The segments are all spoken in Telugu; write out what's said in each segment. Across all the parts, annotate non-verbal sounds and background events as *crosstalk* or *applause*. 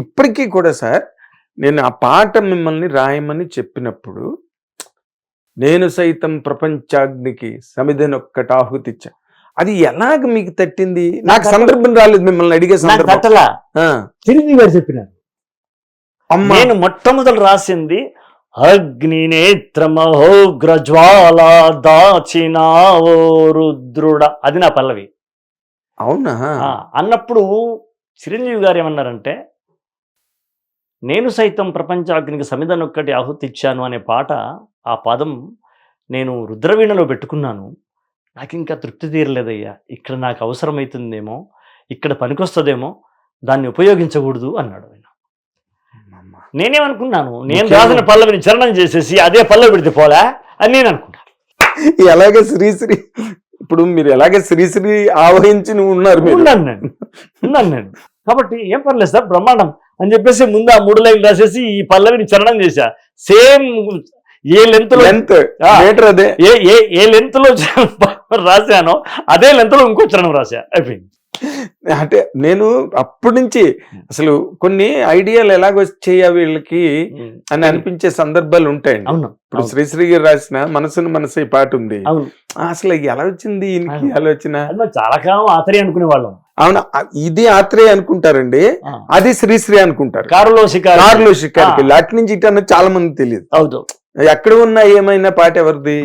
ఇప్పటికీ కూడా సార్ నేను ఆ పాట మిమ్మల్ని రాయమని చెప్పినప్పుడు నేను సైతం ప్రపంచాగ్నికి సమిధనొక్కటి ఆహుతిచ్చా అది ఎలాగ మీకు తట్టింది? నాకు సందర్భం రాలేదు మిమ్మల్ని అడిగే తట్టలా. చిరంజీవి గారు చెప్పినారు. నేను మొట్టమొదలు రాసింది అగ్ని నేత్ర మహోగ్ర జ్వాల దాచినావో రుద్రుడ అది నా పల్లవి. అవునా? అన్నప్పుడు చిరంజీవి గారు ఏమన్నారంటే నేను సైతం ప్రపంచాగ్నికి సమిధనొక్కటి ఆహుతి ఇచ్చాను అనే పాట ఆ పదం నేను రుద్రవీణలో పెట్టుకున్నాను. నాకు ఇంకా తృప్తి తీరలేదయ్యా. ఇక్కడ నాకు అవసరమవుతుందేమో ఇక్కడ పనికొస్తుందేమో దాన్ని ఉపయోగించకూడదు అన్నాడు ఆయన. నేనేమనుకున్నాను నేను రాసిన పల్లవిని చరణం చేసేసి అదే పల్లవి పెడితే పోలా అని నేను అనుకున్నాను ఎలాగ శ్రీశ్రీ ఇప్పుడు మీరు ఎలాగ శ్రీశ్రీ ఆవహించి నువ్వు ఉన్నారు ఉన్నాను నేను. ఉన్నాను నేను. కాబట్టి ఏం పర్లేదు సార్ బ్రహ్మాండం. అని చెప్పేసి ముందు ఆ మూడు లైన్లు రాసేసి ఈ పల్లవిని చరణం చేశా. సేమ్ ఏ లెంత్లో లెంత్ అదే. ఏ ఏ ఏ లెంత్లో *laughs* రాశానో అదే లెంత్లో ఇంకో చరణం రాశా. అయిపోయింది. అంటే నేను అప్పటి నుంచి అసలు కొన్ని ఐడియాలు ఎలాగ వచ్చాయా వీళ్ళకి అని అనిపించే సందర్భాలు ఉంటాయండి. ఇప్పుడు. శ్రీశ్రీ గారు రాసిన మనసును మనసు పాట ఉంది. అసలు ఎలా వచ్చింది? ఈయనకి. ఆలోచన? చాలా కాలం ఆతరి అనుకునే వాళ్ళం అవును? ఇది ఆత్రేయ అనుకుంటారండి. అది శ్రీశ్రీ అనుకుంటారు. కారులో షికారు కార్లో షికారికి ఆ. అటు నుంచి ఇటు అన్నది చాలా మంది తెలియదు. అవును. ఎక్కడ ఉన్నా ఏమైనా పాట ఎవరిది?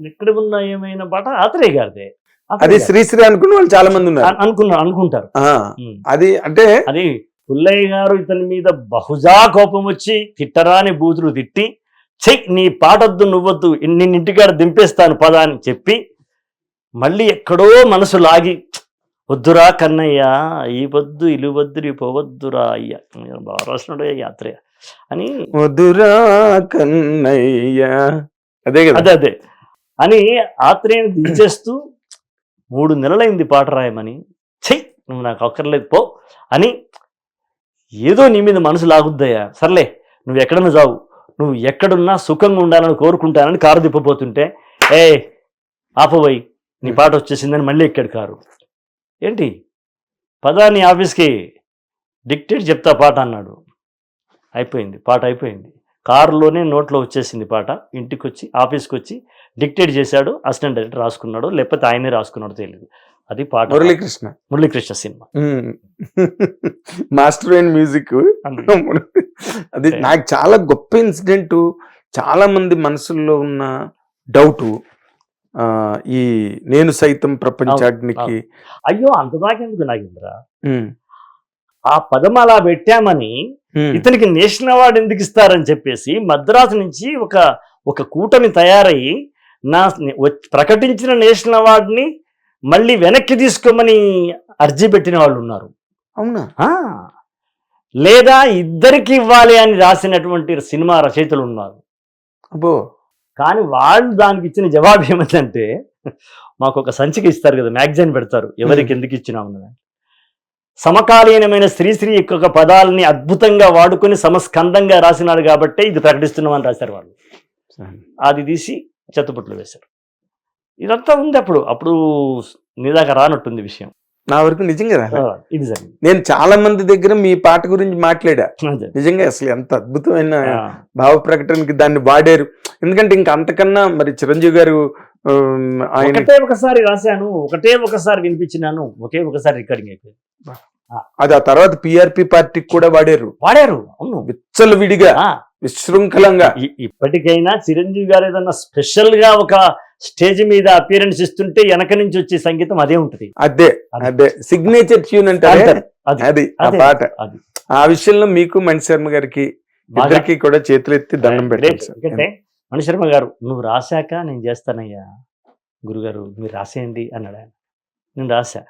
ఎక్కడ ఉన్న ఏమైనా పాట ఆత్రేయ గారిదే. అది. శ్రీశ్రీ అనుకున్న వాళ్ళు చాలా మంది ఉన్నారు. అన్- అనుకున్నా అనుకుంటారు. అది అంటే అది పుల్లయ్య గారు ఇతని మీద బహుజా కోపం వచ్చి తిట్టరాని బూతులు తిట్టి చెయ్ నీ పాటొద్దు నువ్వొద్దు నిన్ను ఇంటికాడ దింపేస్తాను పదా అని చెప్పి మళ్ళీ ఎక్కడో మనసు లాగి వద్దురా కన్నయ్య ఈ వద్దు ఇలు వద్దు పోవద్దురా అయ్య. బాగా రాసినాడు యాత్రయ్య అని మధురా కన్నయ్య. అదే కదా? అదే అదే. అని ఆత్రేయని దించేస్తూ మూడు నెలలైంది పాట రాయమని చెయ్యి నువ్వు నాకు అక్కర్లేదు పో అని ఏదో నీ మీద మనసు లాగుద్దయ్యా. సర్లే నువ్వు ఎక్కడన్నా చావు నువ్వు ఎక్కడున్నా సుఖంగా ఉండాలని కోరుకుంటానని కారు తిప్పబోతుంటే ఏ ఆపబోయి నీ పాట వచ్చేసిందని మళ్ళీ ఎక్కాడు కారు. ఏంటి? పదా నీ ఆఫీస్కి డిక్టేట్ చెప్తా పాట అన్నాడు. అయిపోయింది పాట అయిపోయింది. కారులోనే నోట్లో వచ్చేసింది పాట. ఇంటికి వచ్చి ఆఫీస్కి వచ్చి డిక్టేట్ చేశాడు అసిస్టెంట్ డైరెక్టర్ రాసుకున్నాడు లేకపోతే ఆయనే రాసుకున్నాడో తెలియదు అది పాట. Muralikrishna. Muralikrishna cinema. Master and music. అది. నాకు చాలా గొప్ప ఇన్సిడెంట్ చాలా మంది మనసుల్లో ఉన్న డౌట్. ఈ నేను సైతం ప్రపంచాగ్నికి అయ్యో అంత దాకెందుకు నాగేంద్ర? ఆ పదం అలా పెట్టామని ఇతనికి నేషనల్ అవార్డు ఎందుకు ఇస్తారని చెప్పేసి మద్రాసు నుంచి ఒక ఒక కూటమి తయారయ్యి నా ప్రకటించిన నేషనల్ అవార్డుని మళ్ళీ వెనక్కి తీసుకోమని అర్జీ పెట్టిన వాళ్ళు ఉన్నారు. అవునా? ఆ, లేదా ఇద్దరికి ఇవ్వాలి అని రాసినటువంటి సినిమా రచయితలు ఉన్నారు. అబ్బో. కానీ వాళ్ళు దానికి ఇచ్చిన జవాబు ఏమిటంటే మాకు ఒక సంచిక ఇస్తారు కదా మ్యాగజైన్ పెడతారు. ఎవరికి ఎందుకు ఇచ్చినాము అని. సమకాలీనమైన శ్రీశ్రీ యొక్క పదాలని అద్భుతంగా వాడుకొని సమస్కందంగా రాసినాడు కాబట్టే ఇది ప్రకటిస్తున్నామని రాశారు వాళ్ళు. అది తీసి చెత్తపుట్లు వేశారు. ఇదంతా ఉంది అప్పుడు. అప్పుడు నీ దాకా రానట్టుంది విషయం. నా వరకు నిజంగా. ఇది నేను చాలా మంది దగ్గర మీ పాట గురించి మాట్లాడా. నిజంగా అసలు ఎంత అద్భుతమైన భావ ప్రకటనకి దాన్ని వాడారు. ఎందుకంటే ఇంకా అంతకన్నా మరి చిరంజీవి గారు ఆయన ఒకటే ఒకసారి రాశాను ఒకటే ఒకసారి వినిపించినాను ఒకే ఒకసారి రికార్డింగ్ అయిపోయింది. అది ఆ తర్వాత పిఆర్పి పార్టీకి కూడా వాడారు. వాడారు అవును. విచ్చలు విడిగా విశృంఖలంగా. ఇప్పటికైనా చిరంజీవి గారు ఏదన్నా స్పెషల్గా ఒక స్టేజ్ మీద అపియరెన్స్ ఇస్తుంటే వెనక నుంచి వచ్చే సంగీతం అదే ఉంటుంది. అదే అది. సిగ్నేచర్ ట్యూన్ అంటే. అది. ఆ. పాట. ఆ విషయంలో మీకు మణిశర్మ గారికి ఇద్దరికి కూడా చేతులెత్తి దండం great. పెట్టారు సార్. ఎందుకంటే మణిశర్మ గారు నువ్వు రాశాక నేను చేస్తానయ్యా. గురుగారు మీరు రాసేయండి అన్నాడు ఆయన. నేను రాశా.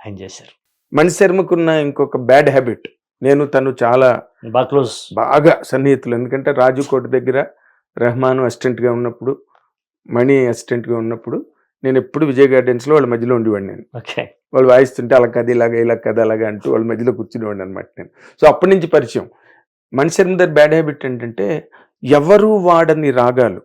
ఆయన చేశారు. మణిశర్మకున్న ఇంకొక బ్యాడ్ హ్యాబిట్ నేను తను చాలా బాగా క్లోజ్ బాగా సన్నిహితులు. ఎందుకంటే రాజుకోట దగ్గర రెహమాన్ అసిస్టెంట్గా ఉన్నప్పుడు మణి అసిస్టెంట్గా ఉన్నప్పుడు నేను ఎప్పుడు విజయ్ గార్డెన్స్లో వాళ్ళ మధ్యలో ఉండేవాడిని నేను. ఓకే. వాళ్ళు వాయిస్తుంటే అలా కది ఇలాగా ఇలా కథ అలాగా అంటూ వాళ్ళ మధ్యలో కూర్చునేవాడిని అనమాట నేను. సో అప్పటి నుంచి పరిచయం. మణిశర్మ దగ్గర బ్యాడ్ హ్యాబిట్ ఏంటంటే ఎవరు వాడని రాగాలు.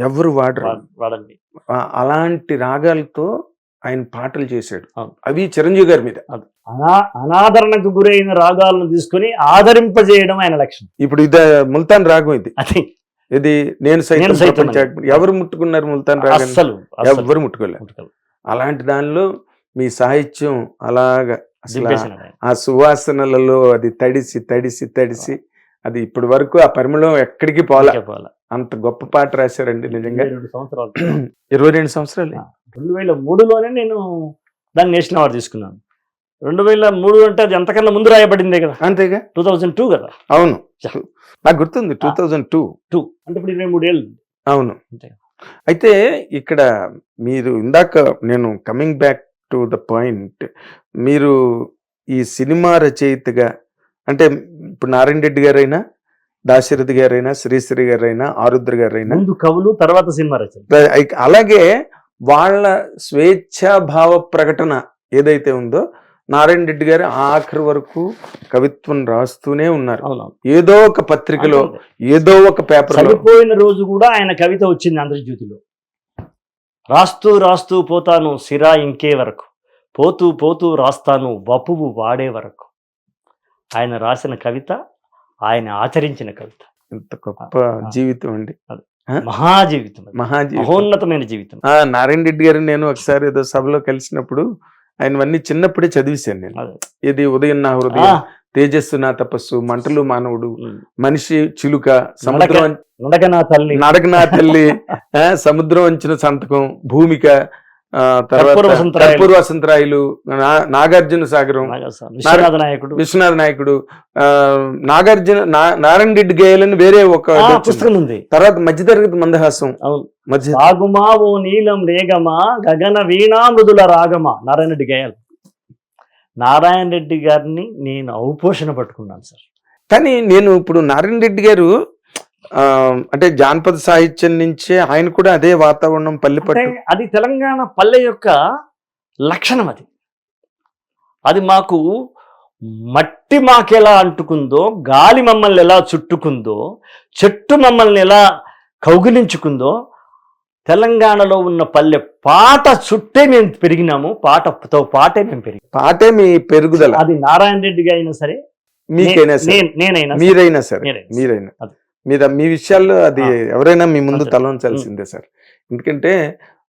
ఎవరు వాడరు. వాడండి. అలాంటి రాగాలతో ఆయన పాటలు చేశాడు. అవి చిరంజీవి గారి మీద. అనా అనాదరణకు గురైన రాగాలను తీసుకొని ఆదరింపజేయడం ఆయన లక్ష్యం. ఇప్పుడు ఇది ముల్తాన్ రాగం ఇది. అది ఇది నేను సైతం. ఎవరు ముట్టుకున్నారు ముల్తాన్ అస్సలు అస్సలు ఎవరు ముట్టుకోలేదు. అలాంటి దానిలో మీ సాహిత్యం అలాగా అసలు. ఆ సువాసనలలో అది తడిసి తడిసి తడిసి అది ఇప్పటి వరకు ఆ పరిమళం ఎక్కడికి పోలా. అంత గొప్ప పాట రాశారండి నిజంగా సంవత్సరాలు ఇరవై రెండు సంవత్సరాలు రెండు వేల మూడులోనే నేను దాన్ని నేషనల్ అవార్డు తీసుకున్నాను రెండు వేల మూడు అంటే అది ఎంతకన్నా ముందు రాయబడిందే కదా. అంతేగా? టూ థౌజండ్ టూ కదా. అవును. నాకు గుర్తుంది టూ థౌజండ్ టూ. టూ. అంటే ఇప్పుడు ఇరవై మూడేళ్ళు అవును. అంతే. అయితే ఇక్కడ మీరు ఇందాక నేను coming back to the point మీరు ఈ సినిమా రచయితగా అంటే ఇప్పుడు నారాయణ రెడ్డి గారైనా దాశరథి గారైనా శ్రీశ్రీ గారైనా ఆరుద్ర గారైనా. ముందు కవులు తర్వాత సినిమా రచన అలాగే వాళ్ళ స్వేచ్ఛాభావ ప్రకటన ఏదైతే ఉందో నారాయణ రెడ్డి గారు ఆఖరి వరకు కవిత్వం రాస్తూనే ఉన్నారు. ఏదో ఒక పత్రికలో. ఏదో ఒక పేపర్లో. చనిపోయిన రోజు కూడా ఆయన కవిత వచ్చింది ఆంధ్రజ్యోతిలో. రాస్తూ రాస్తూ పోతాను సిరా ఇంకే వరకు. పోతూ పోతూ రాస్తాను వపువు వాడే వరకు. ఆయన రాసిన కవిత ఆయన ఆచరించిన కవిత. ఎంత గొప్ప జీవితం అండి. మహాజీవితం. మహాజీవితం. మహోన్నతమైన జీవితం. నారాయణ రెడ్డి గారు నేను ఒకసారి ఏదో సభలో కలిసినప్పుడు ఆయనవన్నీ చిన్నప్పుడే చదివేశాను నేను. ఇది ఉదయం నా హృదయం తేజస్సు నా తపస్సు మంటలు మానవుడు. మనిషి చిలుక సముద్రం నడక నా తల్లి. తల్లి *laughs* సముద్రం వంచిన సంతకం భూమిక తర్వాత కర్పూర వసంతరాయలు. నాగార్జున సాగరం. నాయకుడు. విశ్వనాథ నాయకుడు. నాగార్జున నారాయణ రెడ్డి గేయాలని వేరే ఒక. పుస్తకం ఉంది. తర్వాత మధ్యతరగతి మందహాసం. రాగుమా ఓ నీలం రేగమా గగన వీణా మృదుల రాగమా? నారాయణ రెడ్డి గేయాలు. నారాయణ రెడ్డి గారిని నేను ఔపోషణ పట్టుకున్నాను సార్. కానీ నేను ఇప్పుడు నారాయణ రెడ్డి గారు అంటే జానపద సాహిత్యం నుంచే ఆయన కూడా అదే వాతావరణం పల్లెపట్టు అది తెలంగాణ పల్లె యొక్క లక్షణం అది. అది మాకు మట్టి మాకెలా అంటుకుందో గాలి మమ్మల్ని ఎలా చుట్టుకుందో చెట్టు మమ్మల్ని ఎలా కౌగిలించుకుందో తెలంగాణలో ఉన్న పల్లె పాట చుట్టే మేము పెరిగినాము పాటతో పాటే మేము పెరిగినాము పాటే మీ పెరుగుదల అది నారాయణ రెడ్డిగా అయినా సరే మీకైనా సరే నేనైనా సరే. మీరైనా సరే. మీరైనా. మీద మీ విషయాల్లో అది. ఎవరైనా మీ ముందు. తలంచాల్సిందే సార్ ఎందుకంటే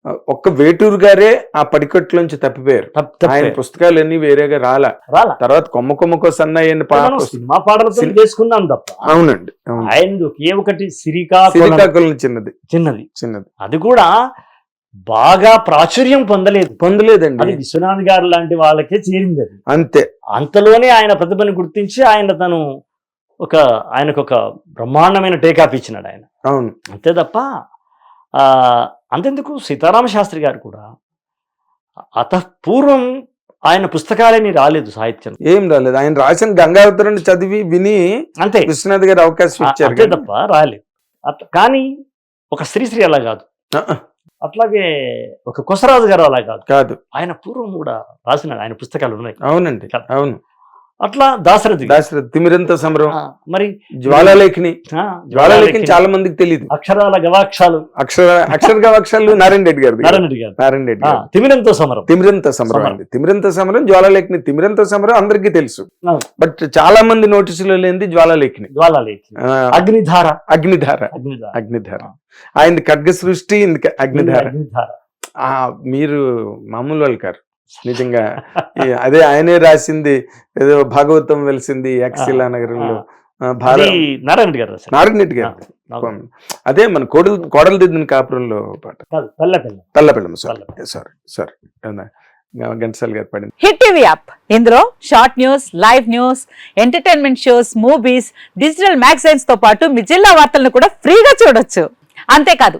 ఒక్క వేటూరు గారే ఆ పడికట్లోంచి తప్పిపోయారు. తప్ప- తప్పే. ఆయన పుస్తకాలన్నీ వేరేగా రాలా. రాలా. తర్వాత కొమ్మ కొమ్మకో సన్నయ్య. సినిమా పాటలతో సిని- చేసుకున్నాం తప్ప. అవునండి అవును. ఆయన ఏ ఒకటి సిరికాకులం చిన్నది. చిన్నది. చిన్నది. అది కూడా బాగా ప్రాచుర్యం పొందలేదు. అది పొందలేదండి విశ్వనాథ్ గారు లాంటి వాళ్ళకే చేరింది అది. అంతే. అంతలోనే ఆయన ప్రతిభను గుర్తించి ఆయన తను ఒక ఆయనకు ఒక బ్రహ్మాండమైన టేకాప్ ఇచ్చినాడు ఆయన. అవును. అంతే తప్ప అంతెందుకు సీతారామ శాస్త్రి గారు కూడా అత పూర్వం ఆయన పుస్తకాలేని రాలేదు సాహిత్యం ఏం రాలేదు. ఆయన రాసిన గంగావతరణ చదివి విని అంతే. విశ్వనాథ్ గారు అవకాశం ఇచ్చారు అంతే తప్ప రాలేదు. అట్లా కానీ ఒక శ్రీశ్రీ అలా కాదు. అట్లాగే ఒక కొసరాజు గారు అలా కాదు. కాదు. ఆయన పూర్వం కూడా రాసినాడు ఆయన పుస్తకాలు ఉన్నాయి. అవునండి. అవును. అట్లా దాశరథి దాశరథి తిమిరంత సమరం మరి జ్వాలాలేఖిని. జ్వాలాలేఖని చాలా మందికి తెలియదు అక్షరాల గవాక్షాలు. అక్షర అక్షర గవాక్షాలు నారాయణ రెడ్డి గారు నారాయణ రెడ్డి గారు నారాయణ రెడ్డి తిమిరంతో సమరం తిమిరంత సమరం. అండి. తిమిరంత సమరం జ్వాలాలేఖని తిమిరంత సమరం అందరికీ తెలుసు. బట్ చాలా మంది నోటీసులో లేనిది జ్వాలాలేఖని. జ్వాలాలేఖి ఆ, అగ్నిధార. అగ్నిధార. అగ్నిధార. ఆయన ఖడ్గ సృష్టి అగ్నిధార. మీరు మామూలు వాళ్ళు కారు నిజంగా. *laughs* అదే ఆయనే రాసింది ఏదో భాగవతం వెలిసింది యాక్సిలా నగరంలో నారాయణ రెడ్డి గారు. నారాయణ రెడ్డి గారు. అదే మన కోడలు కోడలు దిద్దిన కాపురంలో పాట. తల్లపిల్లం sir. Sorry sorry Ghantasala garu పడింది. Hit TV app. ఇందులో short news live news entertainment shows movies digital మ్యాగజైన్స్తో పాటు మీ జిల్లా వార్తలను కూడా ఫ్రీగా చూడొచ్చు. అంతేకాదు